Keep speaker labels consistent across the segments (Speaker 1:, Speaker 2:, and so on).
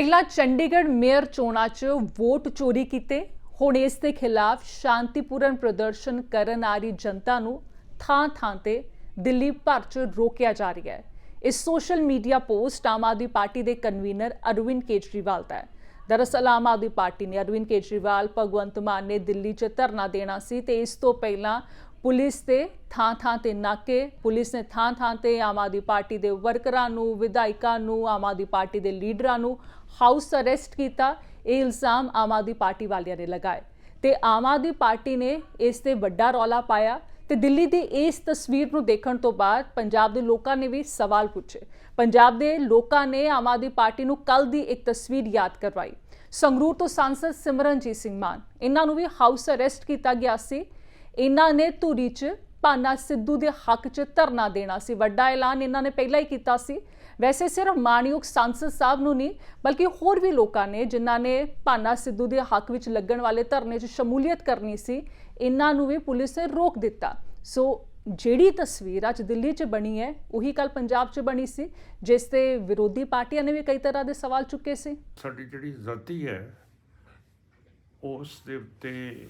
Speaker 1: ਪਹਿਲਾਂ ਚੰਡੀਗੜ੍ਹ ਮੇਅਰ ਚੋਣਾਂ 'ਚ ਵੋਟ ਚੋਰੀ ਕੀਤੇ। ਹੁਣ ਇਸ ਦੇ ਖਿਲਾਫ ਸ਼ਾਂਤੀਪੂਰਨ ਪ੍ਰਦਰਸ਼ਨ ਕਰਨ ਆ ਰਹੀ ਜਨਤਾ ਨੂੰ ਥਾਂ-ਥਾਂ ਤੇ ਦਿੱਲੀ ਭਰ 'ਚ ਰੋਕਿਆ ਜਾ ਰਿਹਾ ਹੈ। ਇਸ social media post Aam Aadmi party ਦੇ ਕਨਵੀਨਰ ਅਰਵਿੰਦ ਕੇਜਰੀਵਾਲ ਦਾ ਹੈ। ਦਰਅਸਲ ਆਮ ਆਦਮੀ ਪਾਰਟੀ ਨੇ ਅਰਵਿੰਦ ਕੇਜਰੀਵਾਲ, ਭਗਵੰਤ ਮਾਨ ਨੇ ਦਿੱਲੀ 'ਚ ਧਰਨਾ ਦੇਣਾ ਸੀ ਤੇ ਇਸ ਤੋਂ ਪਹਿਲਾਂ ਪੁਲਿਸ ਤੇ ਥਾਂ-ਥਾਂ ਤੇ ਨਾਕੇ, ਪੁਲਿਸ ਨੇ ਥਾਂ-ਥਾਂ ਤੇ ਆਮ ਆਦਮੀ ਪਾਰਟੀ ਦੇ ਵਰਕਰਾਂ ਨੂੰ, ਵਿਧਾਇਕਾਂ ਨੂੰ, ਆਮ ਆਦਮੀ ਪਾਰਟੀ ਦੇ ਲੀਡਰਾਂ ਨੂੰ ਹਾਊਸ ਅਰੈਸਟ ਕੀਤਾ। ਇਹ ਇਲਜ਼ਾਮ ਆਮ ਆਦਮੀ ਪਾਰਟੀ ਵਾਲਿਆਂ ਨੇ ਲਗਾਏ। ਤੇ ਆਮ ਆਦਮੀ ਪਾਰਟੀ ਨੇ ਇਸ ਤੇ ਵੱਡਾ ਰੌਲਾ ਪਾਇਆ ਤੇ ਦਿੱਲੀ ਦੀ ਇਸ ਤਸਵੀਰ ਨੂੰ ਦੇਖਣ ਤੋਂ ਬਾਅਦ ਪੰਜਾਬ ਦੇ ਲੋਕਾਂ ਨੇ ਵੀ ਸਵਾਲ ਪੁੱਛੇ। ਪੰਜਾਬ ਦੇ ਲੋਕਾਂ ਨੇ ਆਮ ਆਦਮੀ ਪਾਰਟੀ ਨੂੰ ਕੱਲ ਦੀ ਇੱਕ ਤਸਵੀਰ ਯਾਦ ਕਰਵਾਈ। ਸੰਗਰੂਰ ਤੋਂ ਸਾਂਸਦ ਸਿਮਰਨਜੀਤ ਸਿੰਘ ਮਾਨ। ਇਹਨਾਂ ਨੂੰ ਵੀ ਹਾਊਸ ਅਰੈਸਟ ਕੀਤਾ ਗਿਆ ਸੀ। ਇਹਨਾਂ ਨੇ ਧੂਰੀ 'ਚ ਭਾਨਾ ਸਿੱਧੂ ਦੇ ਹੱਕ 'ਚ ਧਰਨਾ ਦੇਣਾ ਸੀ। ਵੱਡਾ ਐਲਾਨ ਇਹਨਾਂ ਨੇ ਪਹਿਲਾਂ ਹੀ ਕੀਤਾ ਸੀ। ਵੈਸੇ ਸਿਰਫ ਮਾਨਯੋਗ ਸੰਸਦ ਸਾਹਿਬ ਨੂੰ ਨਹੀਂ, ਬਲਕਿ ਹੋਰ ਵੀ ਲੋਕਾਂ ਨੇ ਜਿਨ੍ਹਾਂ ਨੇ ਭਾਨਾ ਸਿੱਧੂ ਦੇ ਹੱਕ ਵਿੱਚ ਲੱਗਣ ਵਾਲੇ ਧਰਨੇ 'ਚ ਸ਼ਮੂਲੀਅਤ ਕਰਨੀ ਸੀ, ਇਹਨਾਂ ਨੂੰ ਵੀ ਪੁਲਿਸ ਨੇ ਰੋਕ ਦਿੱਤਾ। ਸੋ ਜਿਹੜੀ ਤਸਵੀਰ ਅੱਜ ਦਿੱਲੀ 'ਚ ਬਣੀ ਹੈ, ਉਹੀ ਕੱਲ ਪੰਜਾਬ 'ਚ ਬਣੀ ਸੀ, ਜਿਸ ਤੇ ਵਿਰੋਧੀ ਪਾਰਟੀਆਂ ਨੇ ਵੀ ਕਈ ਤਰ੍ਹਾਂ ਦੇ ਸਵਾਲ ਚੁੱਕੇ ਸੀ।
Speaker 2: ਸਾਡੀ ਜਿਹੜੀ ਆਜ਼ਾਦੀ ਹੈ, ਉਸ ਦੇ ਉੱਤੇ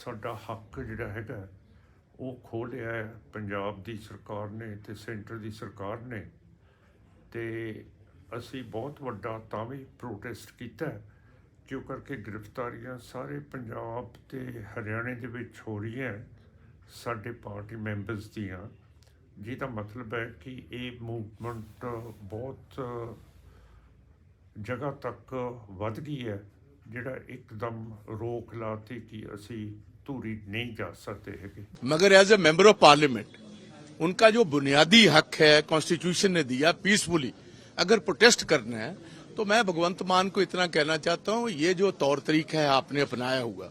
Speaker 2: ਸਾਡਾ ਹੱਕ ਜਿਹੜਾ ਹੈਗਾ, ਉਹ ਖੋਹ ਲਿਆ ਹੈ। ਪੰਜਾਬ ਦੀ ਸਰਕਾਰ ਨੇ ਤੇ ਸੈਂਟਰ ਦੀ ਸਰਕਾਰ ਨੇ ਤੇ ਅਸੀਂ ਬਹੁਤ ਵੱਡਾ ਤਾਂ ਵੀ ਪ੍ਰੋਟੈਸਟ ਕੀਤਾ ਕਿਉਂ ਕਰਕੇ ਗ੍ਰਿਫਤਾਰੀਆਂ ਸਾਰੇ ਪੰਜਾਬ ਤੇ ਹਰਿਆਣੇ ਦੇ ਵਿੱਚ ਹੋ ਰਹੀਆਂ ਸਾਡੇ ਪਾਰਟੀ ਮੈਂਬਰਸ ਦੀਆਂ। ਜਿਹਦਾ ਮਤਲਬ ਹੈ ਕਿ ਇਹ ਮੂਵਮੈਂਟ ਬਹੁਤ ਜਗ੍ਹਾ ਤੱਕ ਵੱਧ ਗਈ ਹੈ, ਜਿਹੜਾ ਇੱਕਦਮ ਰੋਕ ਲਾਤੀ ਕਿ ਅਸੀਂ तूरी नहीं जा सकते है
Speaker 3: मगर as a member of parliament उनका जो बुनियादी हक है कॉन्स्टिट्यूशन ने दिया पीसफुली अगर प्रोटेस्ट करना है तो मैं भगवंत मान को इतना कहना चाहता हूँ, ये जो तौर तरीका है आपने अपनाया हुआ,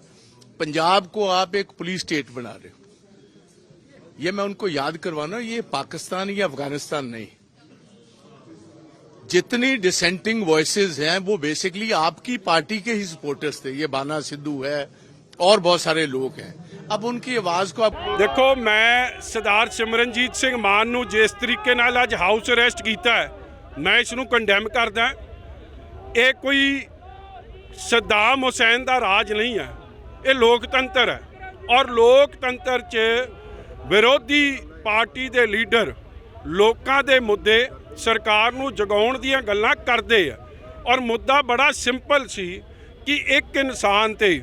Speaker 3: पंजाब को आप एक पुलिस स्टेट बना रहे हो। ये मैं उनको याद करवाना, ये पाकिस्तान या अफ़गानिस्तान नहीं। जितनी डिसेंटिंग वॉइसेस हैं, वो बेसिकली आपकी पार्टी के ही सपोर्टर्स थे। ये बाना सिद्धू है और बहुत सारे लोग हैं अब उनकी आवाज को आप
Speaker 4: ਦੇਖੋ ਮੈਂ ਸਰਦਾਰ ਸਿਮਰਨਜੀਤ ਸਿੰਘ ਮਾਨ ਨੂੰ ਜਿਸ ਤਰੀਕੇ ਨਾਲ ਅੱਜ ਹਾਊਸ ਅਰੈਸਟ ਕੀਤਾ ਹੈ ਮੈਂ ਇਸ ਨੂੰ ਕੰਡੈਮ ਕਰਦਾ ਇਹ ਕੋਈ ਸਦਾਮ ਹੁਸੈਨ ਦਾ ਰਾਜ ਨਹੀਂ ਹੈ ਇਹ ਲੋਕਤੰਤਰ ਹੈ ਔਰ ਲੋਕਤੰਤਰ 'ਚ ਵਿਰੋਧੀ ਪਾਰਟੀ ਦੇ ਲੀਡਰ ਲੋਕਾਂ ਦੇ ਮੁੱਦੇ ਸਰਕਾਰ ਨੂੰ ਜਗਾਉਣ ਦੀਆਂ ਗੱਲਾਂ ਕਰਦੇ ਆ ਔਰ ਮੁੱਦਾ ਬੜਾ ਸਿੰਪਲ ਸੀ ਕਿ ਇੱਕ ਇਨਸਾਨ ਤੇ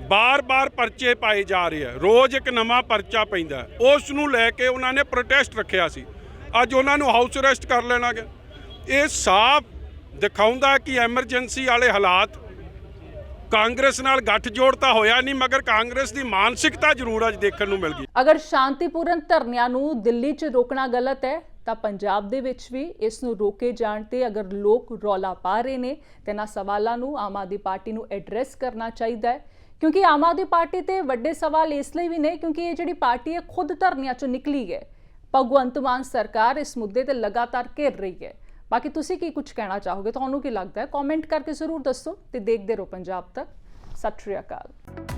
Speaker 4: ਬਾਰ-ਬਾਰ ਪਰਚੇ ਪਾਏ ਜਾ ਰਹੇ ਆ। ਰੋਜ਼ ਇੱਕ ਨਵਾਂ ਪਰਚਾ ਪੈਂਦਾ। ਉਸ ਨੂੰ ਲੈ ਕੇ ਉਹਨਾਂ ਨੇ ਪ੍ਰੋਟੈਸਟ ਰੱਖਿਆ ਸੀ। ਅੱਜ ਉਹਨਾਂ ਨੂੰ ਹਾਊਸ ਅਰੈਸਟ ਕਰ ਲੈਣਾ ਗਿਆ। ਇਹ ਸਾਫ਼ ਦਿਖਾਉਂਦਾ ਕਿ ਐਮਰਜੈਂਸੀ ਵਾਲੇ ਹਾਲਾਤ ਕਾਂਗਰਸ ਨਾਲ ਗੱਠਜੋੜ ਤਾਂ ਹੋਇਆ ਨਹੀਂ, ਮਗਰ ਕਾਂਗਰਸ ਦੀ ਮਾਨਸਿਕਤਾ ਜ਼ਰੂਰ ਅੱਜ ਦੇਖਣ ਨੂੰ ਮਿਲ ਗਈ।
Speaker 1: ਅਗਰ ਸ਼ਾਂਤੀਪੂਰਨ ਧਰਨਿਆਂ ਨੂੰ ਦਿੱਲੀ 'ਚ ਰੋਕਣਾ ਗਲਤ ਹੈ, ਤਾਂ ਪੰਜਾਬ ਦੇ ਵਿੱਚ ਵੀ ਇਸ ਨੂੰ ਰੋਕੇ ਜਾਣ ਤੇ ਅਗਰ ਲੋਕ ਰੌਲਾ ਪਾ ਰਹੇ ਨੇ, ਤੇ ਇਹਨਾਂ ਸਵਾਲਾਂ ਨੂੰ ਆਮ ਆਦਮੀ ਪਾਰਟੀ ਨੂੰ ਐਡਰੈਸ ਕਰਨਾ ਚਾਹੀਦਾ ਹੈ। ਕਿਉਂਕਿ ਆਮ ਆਦਮੀ ਪਾਰਟੀ ਤੇ ਵੱਡੇ ਸਵਾਲ ਇਸ ਲਈ ਵੀ ਨੇ ਕਿਉਂਕਿ ਇਹ ਜਿਹੜੀ ਪਾਰਟੀ ਹੈ, ਖੁਦ ਧਰਨਿਆਂ 'ਚੋਂ ਨਿਕਲੀ ਹੈ। ਭਗਵੰਤ ਮਾਨ ਸਰਕਾਰ ਇਸ ਮੁੱਦੇ ਤੇ ਲਗਾਤਾਰ ਘੇਰ ਰਹੀ ਹੈ। ਬਾਕੀ ਤੁਸੀਂ ਕੀ ਕੁਝ ਕਹਿਣਾ ਚਾਹੋਗੇ? ਤੁਹਾਨੂੰ ਕੀ ਲੱਗਦਾ ਹੈ? ਕਮੈਂਟ ਕਰਕੇ ਜ਼ਰੂਰ ਦੱਸੋ ਤੇ ਦੇਖਦੇ ਰਹੋ ਪੰਜਾਬ ਤੱਕ। ਸਤਿ ਸ਼੍ਰੀ ਅਕਾਲ।